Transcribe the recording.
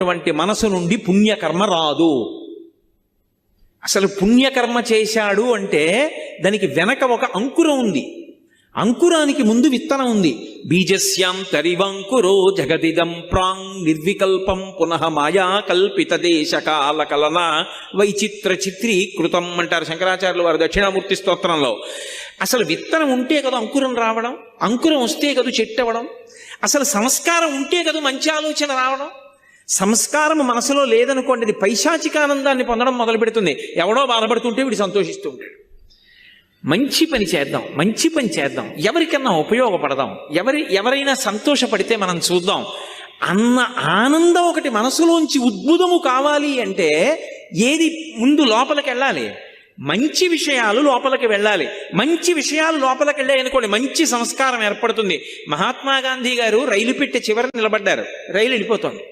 అటువంటి మనసు నుండి పుణ్యకర్మ రాదు. అసలు పుణ్యకర్మ చేశాడు అంటే దానికి వెనక ఒక అంకురం ఉంది. అంకురానికి ముందు విత్తనం ఉంది. బీజస్యాం తరివంకురో జగదిదం ప్రాంగ్ నిర్వికల్పం పునః మాయా కల్పిత దేశ కాల కలన వైచిత్ర చిత్రీకృతం అంటారు శంకరాచార్యులు వారు దక్షిణామూర్తి స్తోత్రంలో. అసలు విత్తనం ఉంటే కదా అంకురం రావడం అంకురం వస్తే కదా చెట్టు అవ్వడం అసలు సంస్కారం ఉంటే కదా మంచి ఆలోచన రావడం. సంస్కారం మనసులో లేదనుకోండి ఇది పైశాచికానందాన్ని పొందడం మొదలు పెడుతుంది ఎవడో బాధపడుతుంటే వీడు సంతోషిస్తూ ఉంటాడు. మంచి పని చేద్దాం మంచి పని చేద్దాం ఎవరికన్నా ఉపయోగపడదాం ఎవరి ఎవరైనా సంతోషపడితే మనం చూద్దాం. అన్న ఆనందం ఒకటి మనసులోంచి ఉద్భుతము కావాలి అంటే ఏది ముందు లోపలికి వెళ్ళాలి? మంచి విషయాలు లోపలికి వెళ్ళాలి. మంచి విషయాలు లోపలికి వెళ్ళాయి అనుకోండి మంచి సంస్కారం ఏర్పడుతుంది. మహాత్మా గాంధీ గారు రైలు పెట్టి చివర నిలబడ్డారు. రైలు వెళ్ళిపోతుంది.